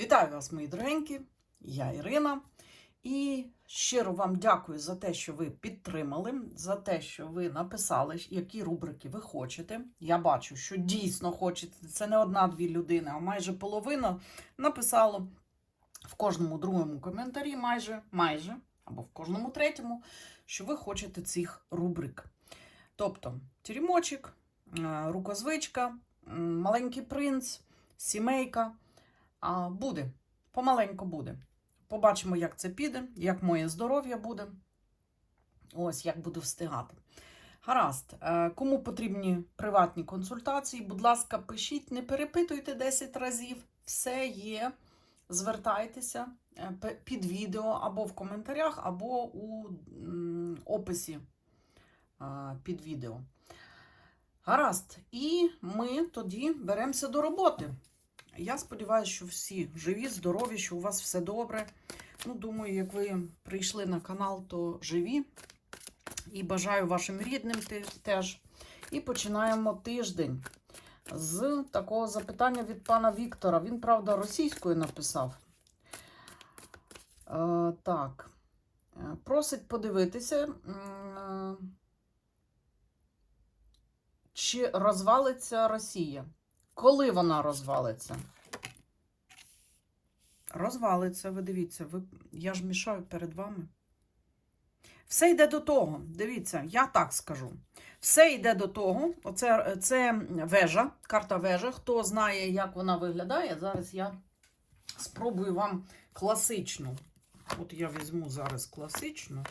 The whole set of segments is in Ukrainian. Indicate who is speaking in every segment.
Speaker 1: Вітаю вас, мої дорогенькі! Я Ірина. І щиро вам дякую за те, що ви підтримали, за те, що ви написали, які рубрики ви хочете. Я бачу, що дійсно хочете. Це не одна-дві людини, а майже половина написало в кожному другому коментарі, майже, майже, або в кожному третьому, що ви хочете цих рубрик. Тобто, тюрімочок, е, рукозвичка, маленький принц, сімейка. А буде, помаленьку буде. Побачимо, як це піде, як моє здоров'я буде. Ось як буду встигати. Гаразд, Е, кому потрібні приватні консультації, будь ласка, пишіть, не перепитуйте 10 разів. Все є. Звертайтеся е, під відео або в коментарях, або у описі е, під відео. Гаразд, і ми тоді беремося до роботи. Я сподіваюся, що всі живі, здорові, що у вас все добре. Ну, думаю, як ви прийшли на канал, то живі. І бажаю вашим рідним теж. І починаємо тиждень з такого запитання від пана Віктора. Він, правда, російською написав. Е, так. Е, Просить подивитися, е, чи розвалиться Росія. Коли вона розвалиться? Розвалиться, ви дивіться, ви... я ж мішаю перед вами. Все йде до того. Дивіться, я так скажу. Все йде до того. Оце це вежа, карта вежа. Хто знає, як вона виглядає, зараз я спробую вам класичну. От я візьму зараз класичну.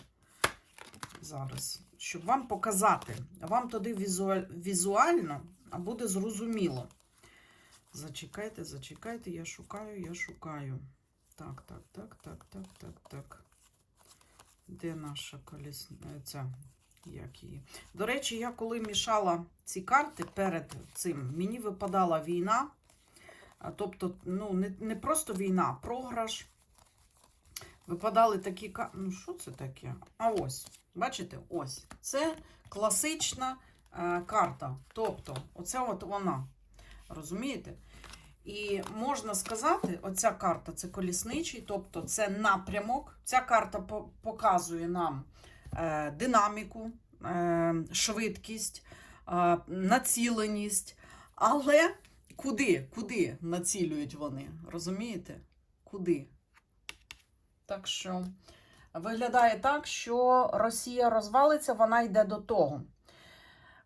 Speaker 1: Зараз, щоб вам показати. Вам туди візуаль- візуально, буде зрозуміло. Зачекайте, зачекайте, я шукаю, я шукаю. Так, так, так, так, так, так, так. Де наша колісниця? Як її? До речі, я коли мішала ці карти перед цим, мені випадала війна. Тобто, ну, не, не просто війна, програш. Випадали такі карти. Ну, що це таке? А ось, бачите, ось. Це класична е, карта. Тобто, оце от вона. Розумієте? І можна сказати, оця карта це колісничий, тобто це напрямок. Ця карта показує нам е, динаміку, е, швидкість, е, націленість. Але куди? Куди націлюють вони? Розумієте? Куди? Так що виглядає так, що Росія розвалиться, вона йде до того.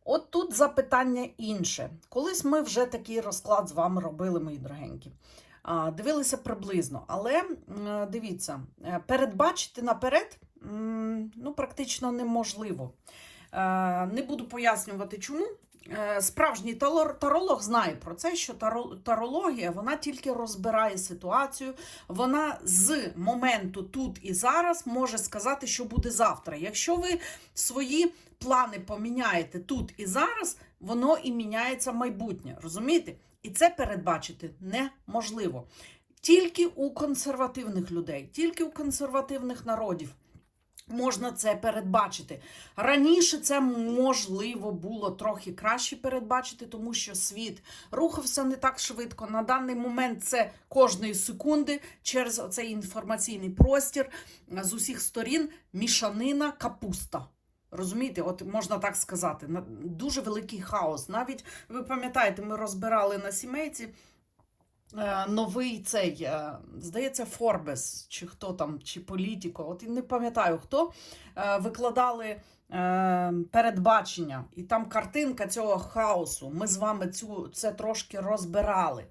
Speaker 1: От тут запитання інше. Колись ми вже такий розклад з вами робили, мої дорогенькі. Дивилися приблизно, але дивіться, е, передбачити наперед ну, практично неможливо. Е, Не буду пояснювати, чому. Е, Справжній таролог знає про це, що таро- тарологія вона тільки розбирає ситуацію, вона з моменту тут і зараз може сказати, що буде завтра. Якщо ви свої плани поміняєте тут і зараз, воно і міняється майбутнє. Розумієте? І це передбачити неможливо. Тільки у консервативних людей, тільки у консервативних народів. Можна це передбачити. Раніше це можливо було трохи краще передбачити, тому що світ рухався не так швидко. На даний момент це кожної секунди через цей інформаційний простір з усіх сторін мішанина капуста. Розумієте, от можна так сказати, дуже великий хаос. Навіть ви пам'ятаєте, ми розбирали на сімейці е, новий цей, е, здається, Форбес, чи хто там, чи Політіко, от не пам'ятаю хто, е, викладали передбачення, і там картинка цього хаосу. Ми з вами цю це трошки розбирали.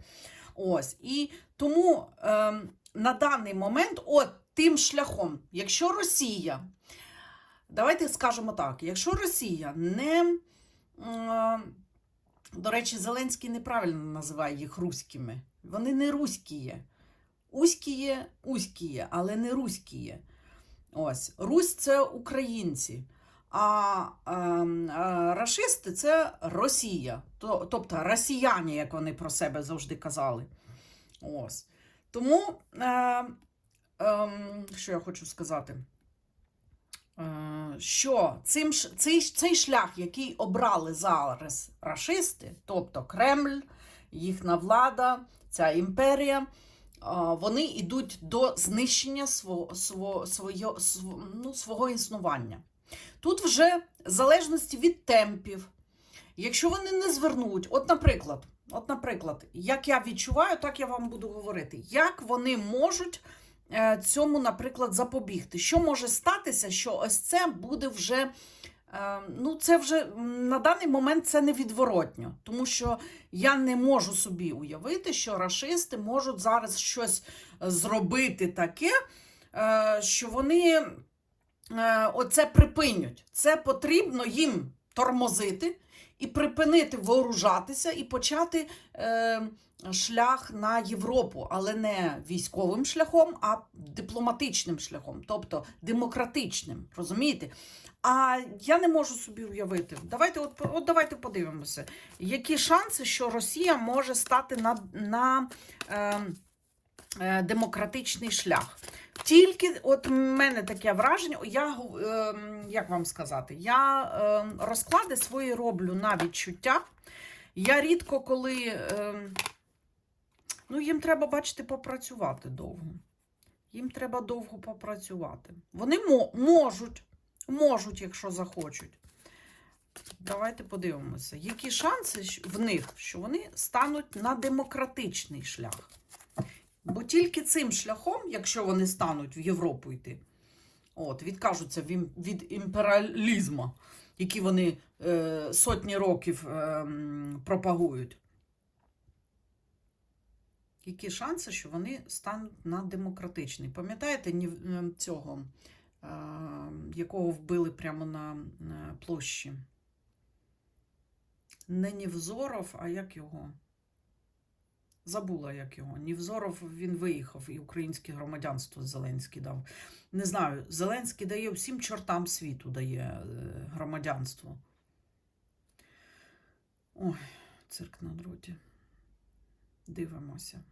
Speaker 1: Ось. І тому е, на даний момент, от тим шляхом, якщо Росія. Давайте скажемо так: якщо Росія не. е, До речі, Зеленський неправильно називає їх руськими. Вони не руські. Уські, уські, але не руські. Ось. Русь це українці. А е, е, рашисти це Росія. Тобто росіяни, як вони про себе завжди казали. Ось. Тому, е, е, що я хочу сказати? Е, що цим, цей, цей шлях, який обрали зараз рашисти, тобто Кремль, їхня влада, ця імперія, вони йдуть до знищення свого, свого, своє, св- ну, свого існування. Тут вже в залежності від темпів, якщо вони не звернуть, от, наприклад, от, наприклад, як я відчуваю, так я вам буду говорити, як вони можуть е, цьому, наприклад, запобігти. Що може статися, що ось це буде вже. е, Ну, це вже на даний момент це невідворотньо, тому що я не можу собі уявити, що рашисти можуть зараз щось е, зробити таке, е, що вони е, оце припинять. Це потрібно їм тормозити і припинити вооружатися і почати е, шлях на Європу, але не військовим шляхом, а дипломатичним шляхом, тобто демократичним. Розумієте? А я не можу собі уявити. Давайте, от, от давайте подивимося, які шанси, що Росія може стати на, на е, е, демократичний шлях. Тільки от в мене таке враження, я е, як вам сказати, я е, розклади свої роблю на відчуття. Я рідко коли. Е, ну, їм треба, бачите, попрацювати довго. Їм треба довго попрацювати. Вони мо- можуть, можуть, якщо захочуть. Давайте подивимося, які шанси в них, що вони стануть на демократичний шлях. Бо тільки цим шляхом, якщо вони стануть в Європу йти, от, відкажуться від, імперіалізму, який вони е, сотні років е, пропагують. Які шанси, що вони стануть на демократичний? Пам'ятаєте ні, е, цього, е, якого вбили прямо на, площі? Не Нівзоров, а як його? Забула, як його. Нівзоров він виїхав і українське громадянство Зеленський дав. Не знаю, Зеленський дає всім чортам світу дає е, громадянство. Ой, цирк на дроті. Дивимося.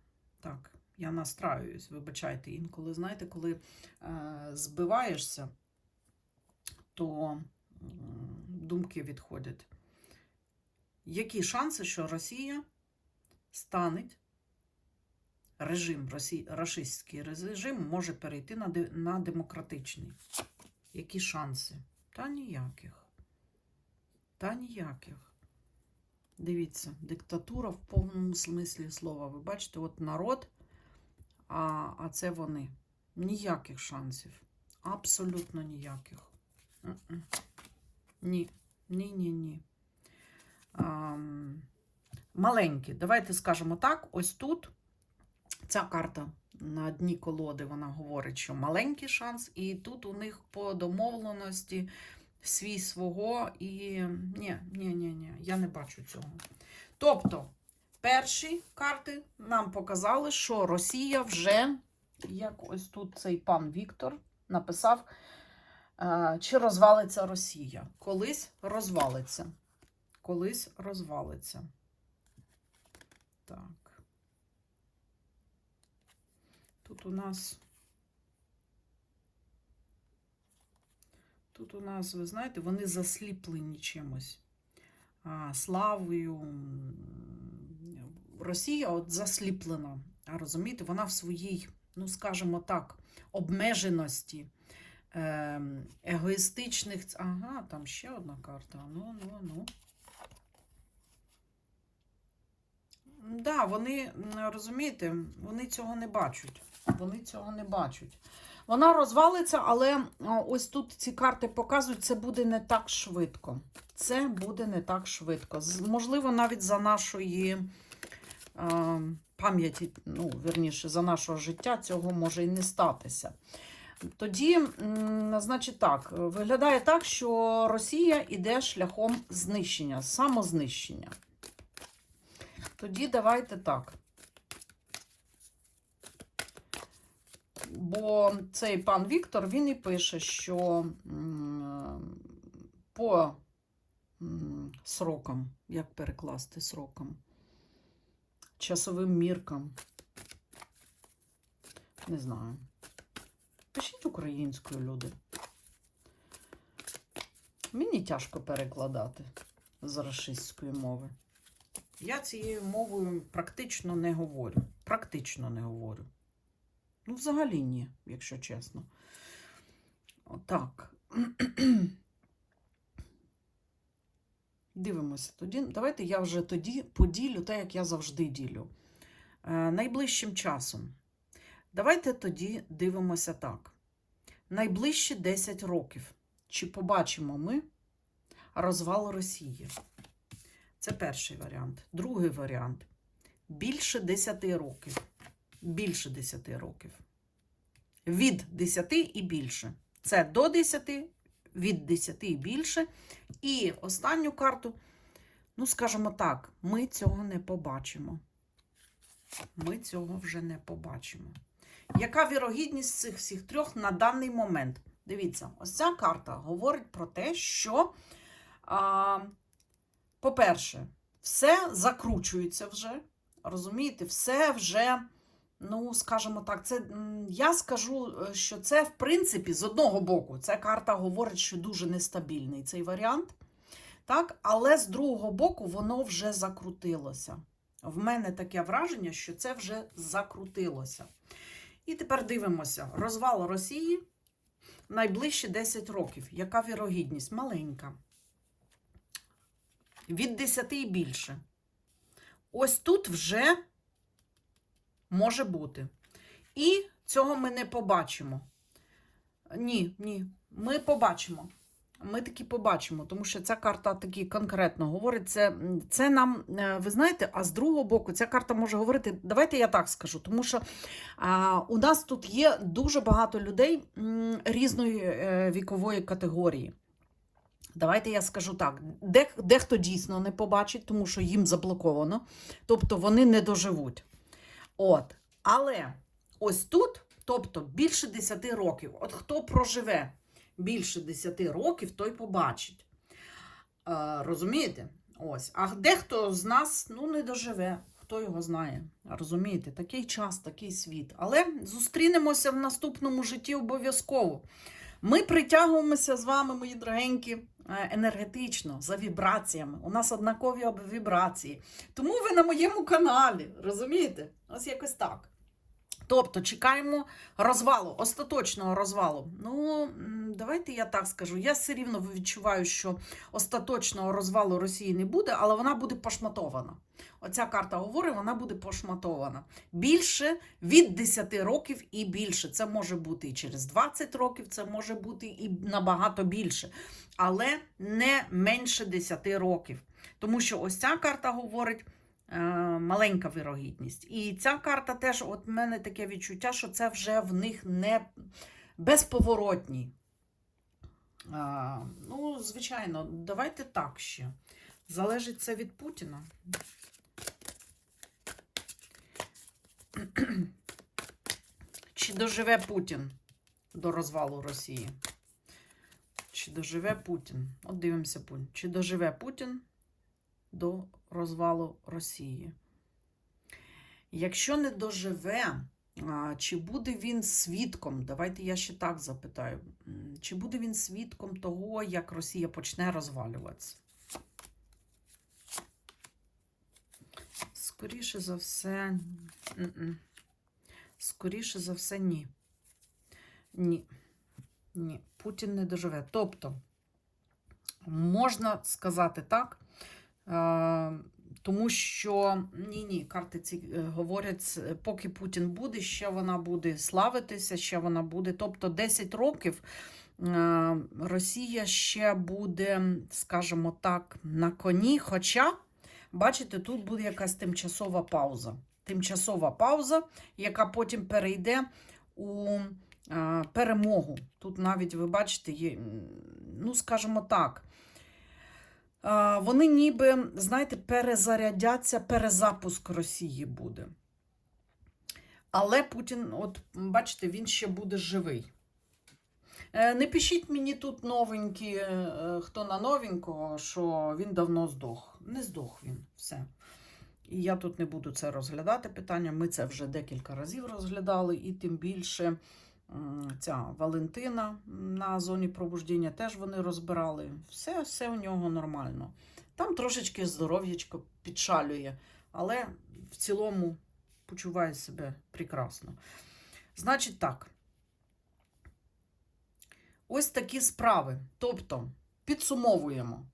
Speaker 1: Так, я настраююсь, вибачайте, інколи, знаєте, коли е, збиваєшся, то м, думки відходять. Які шанси, що Росія стане, режим, рашистський режим може перейти на, демократичний? Які шанси? Та ніяких. Та ніяких. Дивіться, диктатура в повному смислі слова. Ви бачите, от народ, а, а це вони. Ніяких шансів. Абсолютно ніяких. Ні. Ні, ні, ні. Ам, маленькі. Давайте скажемо так: ось тут ця карта на дні колоди вона говорить, що маленький шанс, і тут у них по домовленості свій свого, і ні, ні, ні, ні, я не бачу цього. Тобто, перші карти нам показали, що Росія вже, як ось тут цей пан Віктор написав, е, чи розвалиться Росія. Колись розвалиться. Колись розвалиться. Так. Тут у нас. Тут у нас, ви знаєте, вони засліплені чимось. Славою. Росія от засліплена. А розумієте, вона в своїй, ну скажімо так, обмеженості, ем, егоїстичних. Ага, там ще одна карта. Ну, ну, ну. Да, вони, розумієте, вони цього не бачать. Вони цього не бачать. Вона розвалиться, але ось тут ці карти показують, це буде не так швидко. Це буде не так швидко. Можливо, навіть за нашої е, пам'яті, ну, верніше, за нашого життя цього може і не статися. Тоді, значить так, виглядає так, що Росія йде шляхом знищення, самознищення. Тоді давайте так. Бо цей пан Віктор він і пише, що по срокам, як перекласти срокам, часовим міркам. Не знаю. Пишіть українською, люди. Мені тяжко перекладати з рашистської мови. Я цією мовою практично не говорю. Практично не говорю. Ну, взагалі ні, якщо чесно. Отак. Дивимося тоді. Давайте я вже тоді поділю, так як я завжди ділю. Е, найближчим часом. Давайте тоді дивимося так. Найближчі 10 років. Чи побачимо ми розвал Росії? Це перший варіант. Другий варіант. Більше 10 років. Більше 10 років. Від 10 і більше. Це до 10, від 10 і більше. І останню карту, ну, скажімо так, ми цього не побачимо. Ми цього вже не побачимо. Яка вірогідність цих всіх трьох на даний момент? Дивіться, ось ця карта говорить про те, що, а, по-перше, все закручується вже. Розумієте, все вже, ну, скажімо так, це я скажу, е, що це, в принципі, з одного боку, ця карта говорить, що дуже нестабільний цей варіант. Так, але з другого боку, воно вже закрутилося. В мене таке враження, що це вже закрутилося. І тепер дивимося: розвал Росії найближчі 10 років. Яка вірогідність? Маленька. Від 10 і більше. Ось тут вже може бути. І цього ми не побачимо. Ні, ні, ми побачимо. Ми таки побачимо, тому що ця карта таки конкретно говорить. Це, це нам, е, ви знаєте, а з другого боку, ця карта може говорити. Давайте я так скажу, тому що а, у нас тут є дуже багато людей різної е, вікової категорії. Давайте я скажу так: де, дехто дійсно не побачить, тому що їм заблоковано, тобто вони не доживуть. От. Але ось тут, тобто більше 10 років, от хто проживе більше 10 років, той побачить. Е, розумієте? Ось. А дехто з нас ну, не доживе, хто його знає. Розумієте? Такий час, такий світ. Але зустрінемося в наступному житті обов'язково. Ми притягуємося з вами, мої дорогенькі, е, енергетично, за вібраціями. У нас однакові вібрації. Тому ви на моєму каналі, розумієте? Ось якось так. Тобто чекаємо розвалу, остаточного розвалу. Ну, давайте я так скажу. Я все рівно відчуваю, що остаточного розвалу Росії не буде, але вона буде пошматована. Оця карта говорить, вона буде пошматована. Більше від 10 років і більше. Це може бути і через 20 років, це може бути і набагато більше. Але не менше 10 років. Тому що ось ця карта говорить. Е, Маленька вірогідність. І ця карта теж, от в мене таке відчуття, що це вже в них не безповоротній. А, ну, звичайно, давайте так ще. Залежить це від Путіна. Чи доживе Путін до розвалу Росії? Чи доживе Путін? От дивимося Путін. Чи доживе Путін до розвалу Росії? Якщо не доживе, чи буде він свідком? Давайте я ще так запитаю. Чи буде він свідком того, як Росія почне розвалюватися? Скоріше за все, скоріше за все, ні. Ні. Ні, Путін не доживе. Тобто, можна сказати так, тому що ні, ні, карти ці е, говорять, поки Путін буде, ще вона буде славитися, ще вона буде. Тобто 10 років е, Росія ще буде, скажімо так, на коні. Хоча, бачите, тут буде якась тимчасова пауза. Тимчасова пауза, яка потім перейде у е, перемогу. Тут навіть, ви бачите, є, ну, скажімо так, е, вони ніби, знаєте, перезарядяться, перезапуск Росії буде. Але Путін, от бачите, він ще буде живий. Е, Не пишіть мені тут новенькі, е, хто на новенького, що він давно здох. Не здох він, все. І я тут не буду це розглядати питання. Ми це вже декілька разів розглядали, і тим більше ця Валентина на зоні пробуждення теж вони розбирали. Все, все у нього нормально. Там трошечки здоров'ячко підшалює, але в цілому почуває себе прекрасно. Значить так. Ось такі справи. Тобто, підсумовуємо.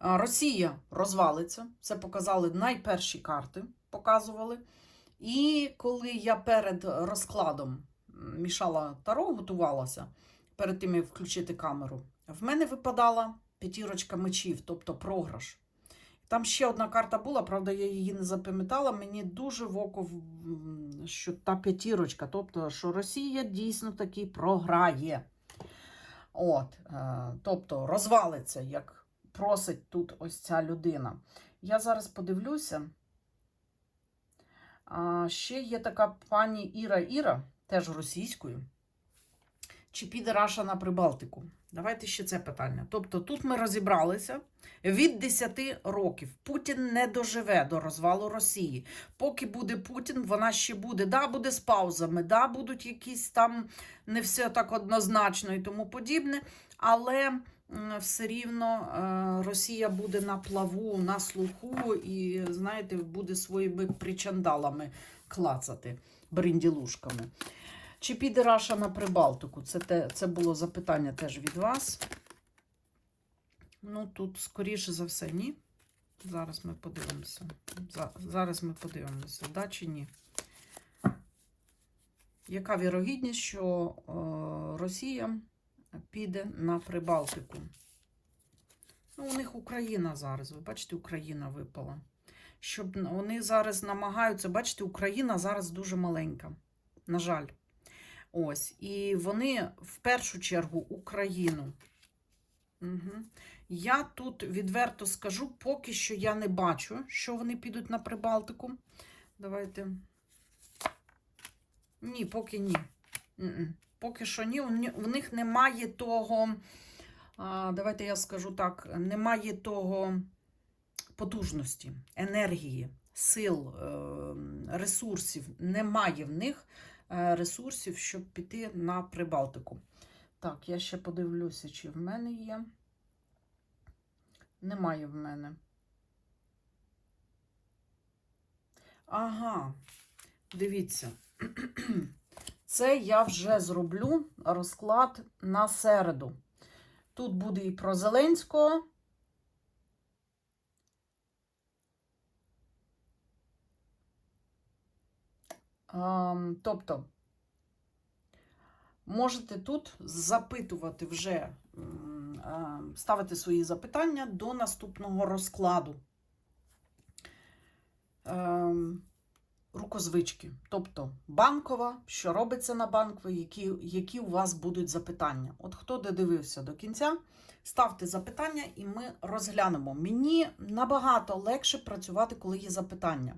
Speaker 1: Росія розвалиться. Це показали найперші карти, показували. І коли я перед розкладом мішала таро, готувалася перед тим, як включити камеру, в мене випадала п'ятірочка мечів, тобто програш. Там ще одна карта була, правда, я її не запам'ятала. Мені дуже в око, що та п'ятірочка, тобто, що Росія дійсно таки програє. От, е, тобто розвалиться, як просить тут ось ця людина. Я зараз подивлюся. Ще є така пані Іра Іра, теж російською. Чи піде Раша на Прибалтику? Давайте ще це питання. Тобто тут ми розібралися від 10 років. Путін не доживе до розвалу Росії. Поки буде Путін, вона ще буде. Да, буде з паузами, да, будуть якісь там не все так однозначно і тому подібне. Але все рівно е, Росія буде на плаву, на слуху, і, знаєте, буде своїми причандалами клацати, брінділушками. Чи піде Раша на Прибалтику? Це, те, це було запитання теж від вас. Ну, тут, скоріше за все, ні. Зараз ми подивимося. Зараз ми подивимося, да чи ні. Яка вірогідність, що е, Росія піде на Прибалтику? Ну, у них Україна зараз. Ви бачите, Україна випала. Щоб вони зараз намагаються, бачите, Україна зараз дуже маленька. На жаль. Ось. І вони в першу чергу Україну. Угу. Я тут відверто скажу, поки що я не бачу, що вони підуть на Прибалтику. Давайте. Ні, поки ні. Поки що ні. В них немає того. Давайте я скажу так: немає того потужності, енергії, сил, е, ресурсів. Немає в них ресурсів, щоб піти на Прибалтику. Так, я ще подивлюся, чи в мене є. Немає в мене. Ага, дивіться. Це я вже зроблю розклад на середу. Тут буде і про Зеленського. Тобто, можете тут запитувати вже, ставити свої запитання до наступного розкладу. Рукозвички, тобто банкова, що робиться на банковій, які, які у вас будуть запитання. От хто додивився до кінця, ставте запитання, і ми розглянемо. Мені набагато легше працювати, коли є запитання.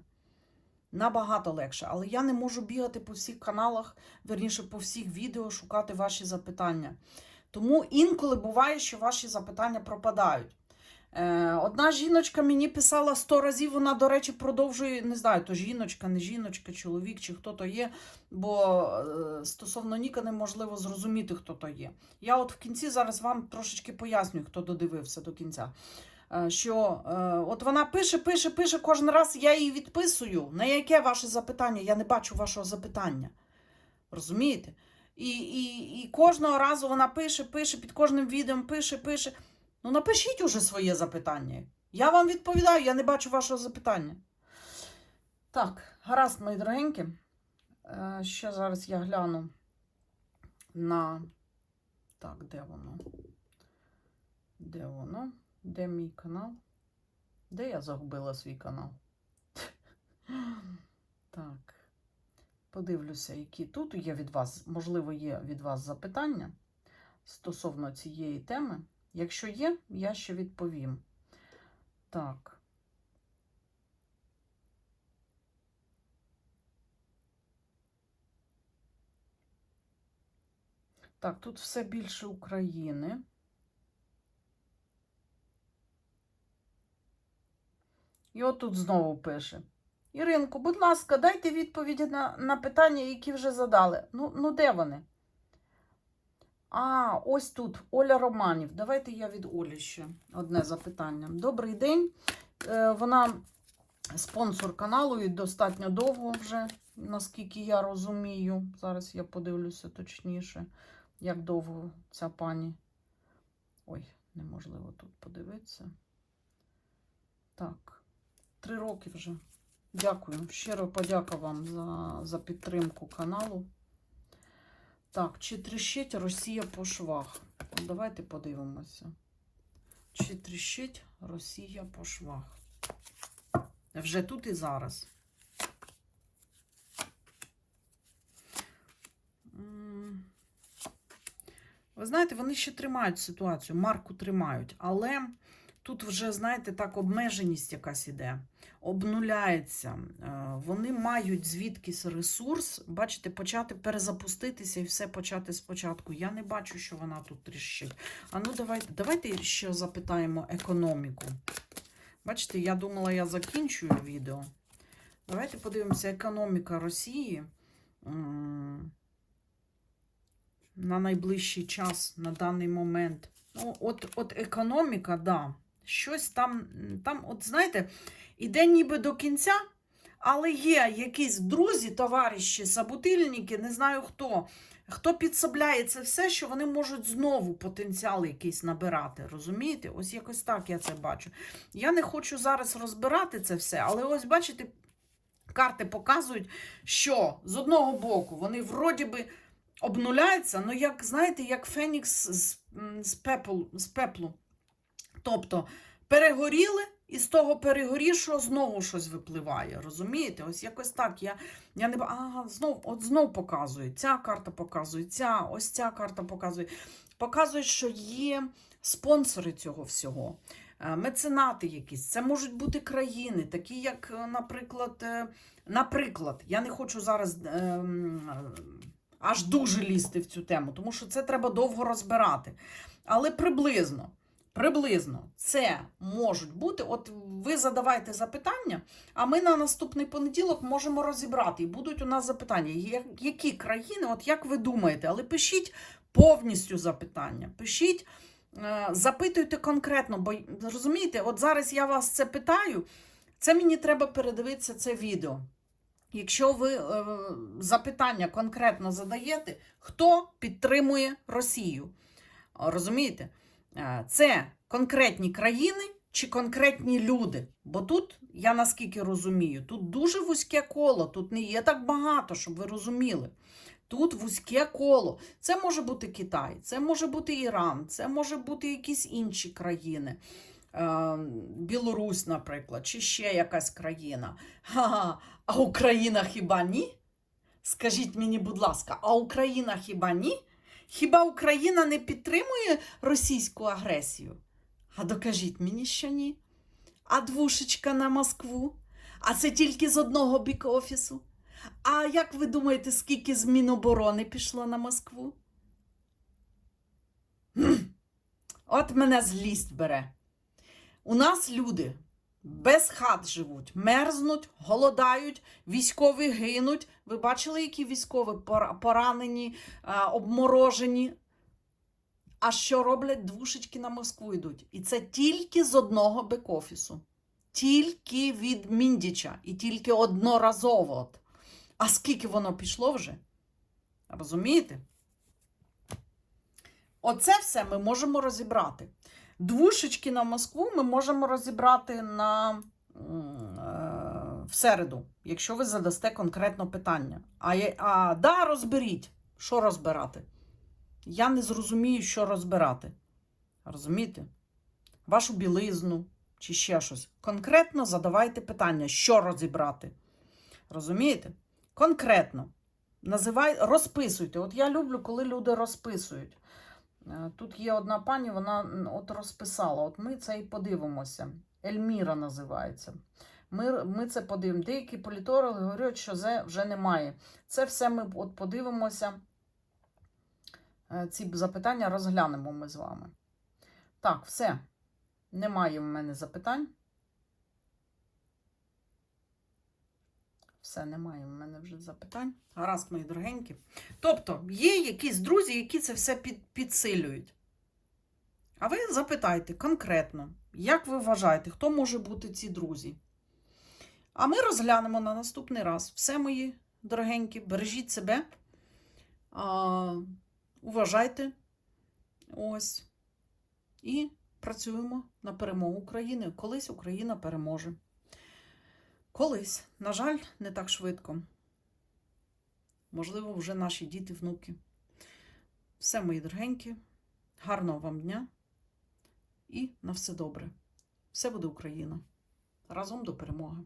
Speaker 1: Набагато легше, але я не можу бігати по всіх каналах, верніше по всіх відео, шукати ваші запитання. Тому інколи буває, що ваші запитання пропадають. Е, одна жіночка мені писала 100 разів, вона, до речі, продовжує, не знаю, то жіночка, не жіночка, чоловік чи хто то є, бо е, стосовно Ніка неможливо зрозуміти, хто то є. Я от в кінці зараз вам трошечки пояснюю, хто додивився до кінця. Е, що е, от вона пише, пише, пише, кожен раз я її відписую. На яке ваше запитання? Я не бачу вашого запитання. Розумієте? І, і, і кожного разу вона пише, пише, під кожним відео пише, пише. Ну, напишіть уже своє запитання. Я вам відповідаю, я не бачу вашого запитання. Так, гаразд, мої дорогенькі. Е, ще зараз я гляну на. Так, де воно? Де воно? Де мій канал? Де я загубила свій канал? Так. Подивлюся, які тут є від вас, можливо, є від вас запитання стосовно цієї теми. Якщо є, я ще відповім. Так. Так, тут все більше України. І отут знову пише. Іринко, будь ласка, дайте відповіді на, на питання, які вже задали. Ну, ну де вони? А, ось тут Оля Романів. Давайте я від Олі ще одне запитання. Добрий день. Е, Вона спонсор каналу і достатньо довго вже. наскільки я розумію. Зараз я подивлюся точніше, як довго ця пані. Ой, неможливо тут подивитися. Так, три роки вже. Дякую. Щиро подяка вам за, за підтримку каналу. Так, чи тріщить Росія по швах? Давайте подивимося. Чи тріщить Росія по швах? Вже тут і зараз. Ви знаєте, вони ще тримають ситуацію, марку тримають, але тут вже, знаєте, так обмеженість якась іде, обнуляється. Е, Вони мають звідкись ресурс, бачите, почати перезапуститися і все почати спочатку. Я не бачу, що вона тут тріщить. А ну давайте, давайте ще запитаємо економіку. Бачите, я думала, я закінчую відео. Давайте подивимося, економіка Росії на найближчий час, на даний момент. Ну, от, от економіка, да, щось там, там, от знаєте, іде ніби до кінця, але є якісь друзі, товариші, собутильники, не знаю хто, хто підсобляє це все, що вони можуть знову потенціал якийсь набирати. Розумієте? Ось якось так я це бачу. Я не хочу зараз розбирати це все, але ось бачите, карти показують, що з одного боку вони вроді би обнуляються, ну як, знаєте, як Фенікс з, з, пеплу, з пеплу. Тобто перегоріли, і з того перегорішого знову щось випливає. Розумієте? Ось якось так. Я, я не ага, знов, от знов показує. Ця карта показує, ця, ось ця карта показує. Показує, що є спонсори цього всього. е, Меценати якісь, це можуть бути країни, такі як, е, наприклад, е, наприклад, я не хочу зараз е, аж дуже лізти в цю тему, тому що це треба довго розбирати. Але приблизно, приблизно це можуть бути. От ви задавайте запитання, а ми на наступний понеділок можемо розібрати. І будуть у нас запитання, які країни, от як ви думаєте, але пишіть повністю запитання. Пишіть, е, запитуйте конкретно, бо розумієте, от зараз я вас це питаю, це мені треба передивитися це відео. Якщо ви е, запитання конкретно задаєте, хто підтримує Росію? Розумієте? Е, Це конкретні країни чи конкретні люди? Бо тут, я наскільки розумію, тут дуже вузьке коло, тут не є так багато, щоб ви розуміли. Тут вузьке коло. Це може бути Китай, це може бути Іран, це може бути якісь інші країни. Е, Білорусь, наприклад, чи ще якась країна. Ха-ха. А Україна хіба ні? Скажіть мені, будь ласка, а Україна хіба ні? Хіба Україна не підтримує російську агресію? А докажіть мені, що ні. А двушечка на Москву? А це тільки з одного бік офісу. А як ви думаєте, скільки з Міноборони пішло на Москву? От мене злість бере. У нас люди без хат живуть, мерзнуть, голодають, військові гинуть. Ви бачили, які військові поранені, обморожені? А що роблять двушечки на Москву йдуть? І це тільки з одного бек-офісу. Тільки від Міндіча. І тільки одноразово. А скільки воно пішло вже? Розумієте? Оце все ми можемо розібрати. Двушечки на Москву ми можемо розібрати на е, в середу, якщо ви задасте конкретно питання. А, а да, розберіть. Що розбирати? Я не зрозумію, що розбирати. Розумієте? Вашу білизну чи ще щось. Конкретно задавайте питання, що розібрати. Розумієте? Конкретно. Називай, розписуйте. От я люблю, коли люди розписують. Е, Тут є одна пані, вона от розписала. От ми це і подивимося. Ельміра називається. Ми, ми це подивимо. Деякі політологи говорять, що це вже немає. Це все ми от подивимося. Е, Ці запитання розглянемо ми з вами. Так, все. Немає в мене запитань. Все, немає в мене вже запитань. Гаразд, мої дорогенькі. Тобто, є якісь друзі, які це все під, підсилюють. А ви запитайте конкретно, як ви вважаєте, хто може бути ці друзі? А ми розглянемо на наступний раз. Все, мої дорогенькі, бережіть себе, а, уважайте. Ось. І працюємо на перемогу України. Колись Україна переможе. Колись, на жаль, не так швидко. Можливо, вже наші діти, внуки. Все, мої дорогенькі. Гарного вам дня і на все добре. Все буде Україна. Разом до перемоги.